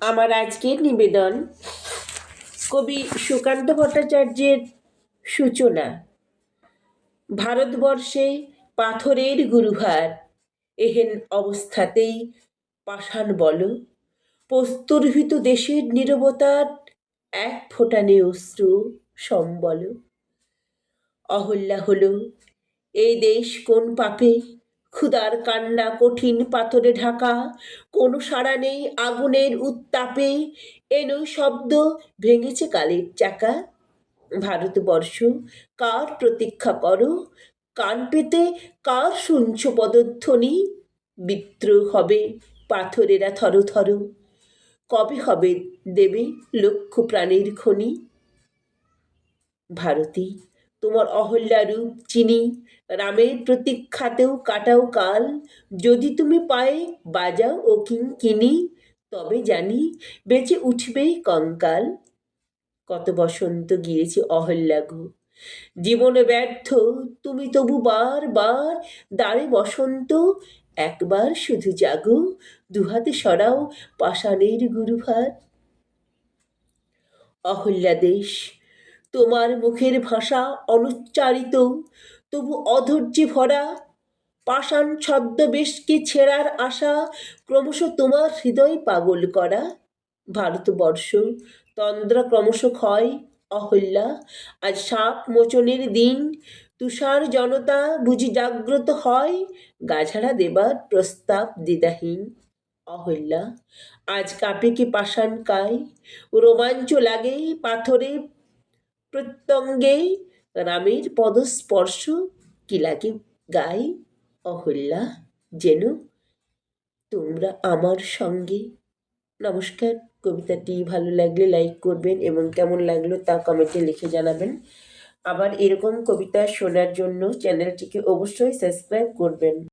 আমার আজকের নিবেদন কবি সুকান্ত ভট্টাচার্যের সূচনা। ভারতবর্ষে পাথরের গুরুভার, এহেন অবস্থাতেই পাষাণ বল। প্রস্তুরহিত দেশের নীরবতার এক ফোঁটা নেই অশ্রু সম্বল। অহল্যা হলো, এই দেশ কোন পাপে ক্ষুদার কান্না, কঠিন পাথরে ঢাকা। কোনো সাড়া নেই আগুনের উত্তাপে। এনো শব্দ, ভেঙেছে কালের চাকা। ভারতবর্ষ, কার প্রতীক্ষা করো? কান পেতে কার শুনছ পদধ্বনি? বিদ্রোহ হবে পাথরেরা থর থর। কবে হবে দেবে লক্ষ প্রাণীর খনি? ভারতী তোমার অহল্যা রূপ চিনি। রামের প্রতীক্ষাতেও কাটাও কাল। যদি তুমি পায়ে বাজাও ও কিং কিনি তবে জানি বেঁচে উঠবেই কঙ্কাল। কত বসন্ত গিয়েছে অহল্যা গো। জীবনে ব্যর্থ, তুমি তবু বার বার দাঁড়ে বসন্ত। একবার শুধু জাগো, দুহাতে সরাও পাষাণের গুরুভার। অহল্যা দেশ তোমার মুখের ভাষা অনুচ্চারিত, তবু অধৈর্যে ভরা, পাষাণ ছদ্মবেশকে ছেঁড়ার আশা ক্রমশ তোমার হৃদয় পাগল করা। ভারতবর্ষ, তন্দ্রা ক্রমশ ক্ষয়, অহল্যা, আজ সাপ মোচনের দিন, তুষার জনতা বুঝি জাগ্রত হয় গাঝাড়া দেবার প্রস্তাব দ্বিধাহীন, অহল্যা, আজ কাঁপে কি পাষাণ কায়, রোমাঞ্চ লাগে পাথরে প্রত্যঙ্গে রামের পদস্পর্শ কি লাগে গাই, অহল্যা যেন তোমরা আমার সঙ্গে। নমস্কার, কবিতাটি ভালো লাগলে লাইক করবেন এবং কেমন লাগল তা কমেন্টে লিখে জানাবেন। আবার এরকম কবিতা শোনার জন্য চ্যানেলটিকে অবশ্যই সাবস্ক্রাইব করবেন।